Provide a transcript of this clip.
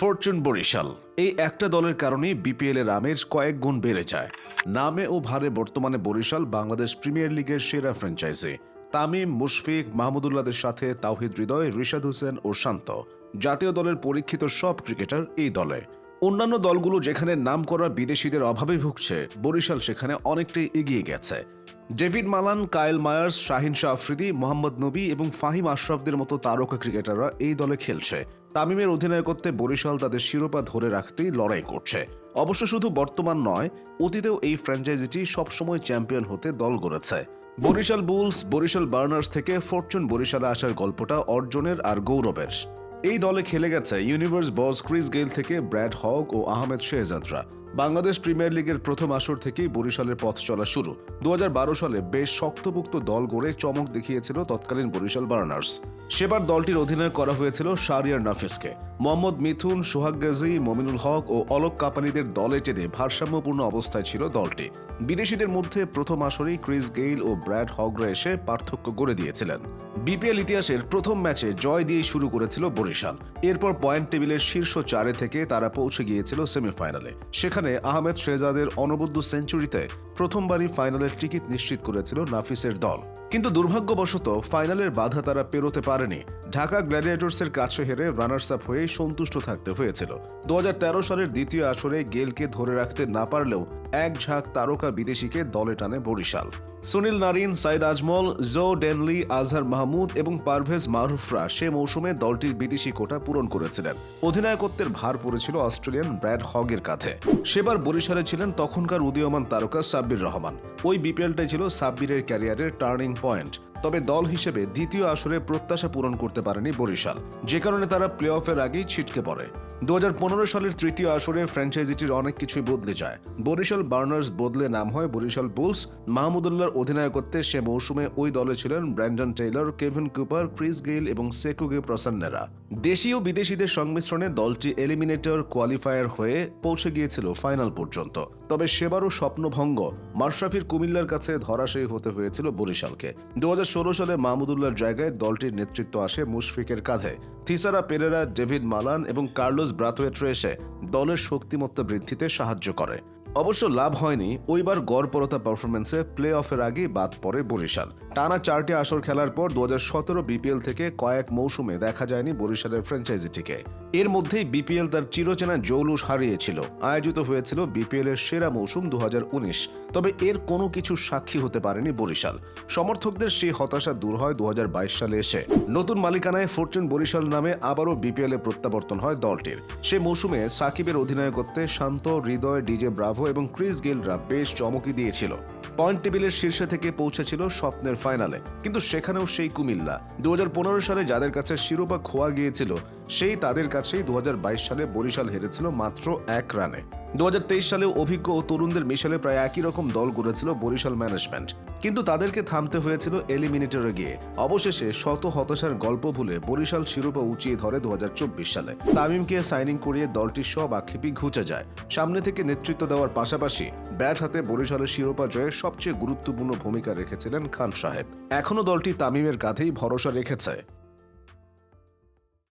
Fortune Barishal. এই একটা দলের কারণেই বিপিএল এর আমেজ কয়েক গুণ বেড়ে যায়। নামে ও ভারে বর্তমানে বরিশাল বাংলাদেশ প্রিমিয়ার লিগের সেরা ফ্র্যাঞ্চাইজি। তামিম, মুশফিক, মাহমুদুল্লাহদের সাথে তাওহিদ হৃদয়, রিশাদ হোসেন ও শান্ত। জাতীয় দলের পরীক্ষিত সব ক্রিকেটার এই দলে। অন্যান্য দলগুলো যেখানে নাম করা বিদেশিদের অভাবে ভুগছে, বরিশাল সেখানে অনেকটাই এগিয়ে গেছে। David Malan, Kyle Mayers, Shaheen Shah Afridi, Mohammad Nabi এবং ফাহিম আশরাফদের মতো তারকা ক্রিকেটাররা এই দলে খেলছে। তামিমের অধিনায়কত্বে বরিশাল তাদের শিরোপা ধরে রাখতেই লড়াই করছে। অবশ্য শুধু বর্তমান নয়, অতীতেও এই ফ্র্যাঞ্চাইজিটি সবসময় চ্যাম্পিয়ন হতে দল গড়েছে। বরিশাল বুলস, বরিশাল বার্নার্স থেকে ফরচুন বরিশালে আসার গল্পটা অর্জনের আর গৌরবের। এই দলে খেলে গেছে ইউনিভার্স বস ক্রিস গেইল থেকে ব্র্যাড হক ও আহমেদ শেহজাদরা। বাংলাদেশ প্রিমিয়ার লিগের প্রথম আসর থেকেই বরিশালের পথ চলা শুরু। দু হাজার বারো সালে বেশ শক্তপুক্ত দল গড়ে চমক দেখিয়েছিল তৎকালীন বরিশাল বার্নার্স। সেবার দলটির অধিনায়ক করা হয়েছিল শারিয়ার নাফিসকে। মোহাম্মদ মিথুন, সোহাগ গাজী, মমিনুল হক ও অলোক কাপানিদের দলে টেনে ভারসাম্যপূর্ণ অবস্থায় ছিল দলটি। বিদেশিদের মধ্যে প্রথম আসরেই ক্রিস গেইল ও ব্র্যাড হগরা এসে পার্থক্য গড়ে দিয়েছিলেন। বিপিএল ইতিহাসের প্রথম ম্যাচে জয় দিয়ে শুরু করেছিল বরিশাল। এরপর পয়েন্ট টেবিলের শীর্ষ চারে থেকে তারা পৌঁছে গিয়েছিল সেমিফাইনালে। সেখানে আহমেদ শেহজাদের অনবদ্য সেঞ্চুরিতে প্রথমবারই ফাইনালের টিকিট নিশ্চিত করেছিল নাফিসের দল। কিন্তু দুর্ভাগ্যবশত ফাইনালের বাধা তারা পেরোতে পারেনি। ঢাকা গ্ল্যাডিয়েটর্সের কাছে হেরে রানার্স আপ হয়ে সন্তুষ্ট থাকতে হয়েছিল। দু সালের দ্বিতীয় আসরে গেলকে ধরে রাখতে না পারলেও এক ঝাঁক তারকা বিদেশিকে দলে টানে Barisal. Sunil Narine, Saeed Ajmal, Joe Denly, Azhar Mahmood এবং পারভেজ মারুফরা সে মৌসুমে দলটির বিদেশি কোটা পূরণ করেছিলেন। অধিনায়কত্বের ভার পড়েছিল অস্ট্রেলিয়ান ব্র্যাড হগের কাঁধে। সেবার বরিশালে ছিলেন তখনকার উদীয়মান তারকা সাব্বির রহমান। ওই বিপিএলটাই ছিল সাব্বিরের ক্যারিয়ারের টার্নিং পয়েন্ট। তবে দল হিসেবে দ্বিতীয় আসরে প্রত্যাশা পূরণ করতে পারেনি বরিশাল। যে কারণে তারা প্লে অফের আগেই ছিটকে পড়ে। দু হাজার পনেরো সালের তৃতীয় আসরে ফ্র্যাঞ্চাইজিটির অনেক কিছুই বদলে যায়। বরিশাল বার্নার্স বদলে নাম হয় বরিশাল বুলস। মাহমুদুল্লাহর অধিনায়কত্বে সে মৌসুমে ওই দলে ছিলেন Brandon Taylor, Kevin Cooper, Chris Gayle এবং সেকুগে প্রসন্নেরা। দেশীয় বিদেশিদের সংমিশ্রণে দলটি এলিমিনেটর, কোয়ালিফায়ার হয়ে পৌঁছে গিয়েছিল ফাইনাল পর্যন্ত। তবে সেবারও স্বপ্নভঙ্গ। মাশরাফির কুমিল্লার কাছে ধরাশয়ী হতে হয়েছিল বরিশালকে। দু সালে মাহমুদুল্লাহর জায়গায় দলটির নেতৃত্ব আসে মুশফিকের কাঁধে। থিসারা পেরেরা, ডেভিড মালান এবং কার্লোস ব্রাথওয়েট্রো এসে দলের শক্তিমত্তা বৃদ্ধিতে সাহায্য করে। অবশ্য লাভ হয়নি ওইবার গড়পরতা পারফরমেন্সে প্লে অফের আগে বাদ পড়ে বরিশাল। টানা চারটি আসর খেলার পর দু বিপিএল থেকে কয়েক মৌসুমে দেখা যায়নি বরিশালের ফ্র্যাঞ্চাইজিটিকে এর মধ্যেই বিপিএল তার চিরচেনা জৌলুস হারিয়েছিল। আয়োজিত হয়েছিল বিপিএল এর সেরা মৌসুম দু হাজার উনিশ। তবে এর কোনো কিছু সাক্ষী হতে পারেনি বরিশাল। সমর্থকদের সেই হতাশা দূর হয় দু হাজার বাইশ সালে এসে। নতুন মালিকানায় ফরচুন বরিশাল নামে আবারও বিপিএল এ প্রত্যাবর্তন হয় দলটির। সে মৌসুমে সাকিবের অধিনায়কত্বে শান্ত, হৃদয়, ডিজে ব্রাভো এবং ক্রিস গেলরা বেশ চমকি দিয়েছিল। পয়েন্ট টেবিলের শীর্ষে থেকে পৌঁছেছিল স্বপ্নের ফাইনালে। কিন্তু সেখানেও সেই কুমিল্লা। দু হাজার পনেরো সালে যাদের কাছে শিরোপা খোয়া গিয়েছিল, সেই তাদের কাছেই দু হাজার বাইশ সালে বরিশাল হেরেছিল মাত্র এক রানে। দু হাজার তেইশ সালে অভিজ্ঞ ও তরুণদের মিশেলে প্রায় একই রকম দল গড়েছিল বরিশাল ম্যানেজমেন্ট। কিন্তু তাদেরকে থামতে হয়েছিল এলিমিনেটরে গিয়ে। অবশেষে শত হতাশার গল্প ভুলে বরিশাল শিরোপা উঁচিয়ে ধরে দু হাজার চব্বিশ সালে। তামিমকে সাইনিং করিয়ে দলটির সব আক্ষেপই ঘুচে যায়। সামনে থেকে নেতৃত্ব দেওয়ার পাশাপাশি ব্যাট হাতে বরিশালের শিরোপা জয়ে সবচেয়ে গুরুত্বপূর্ণ ভূমিকা রেখেছিলেন খান সাহেব। এখনও দলটি তামিমের কাঁধেই ভরসা রেখেছে।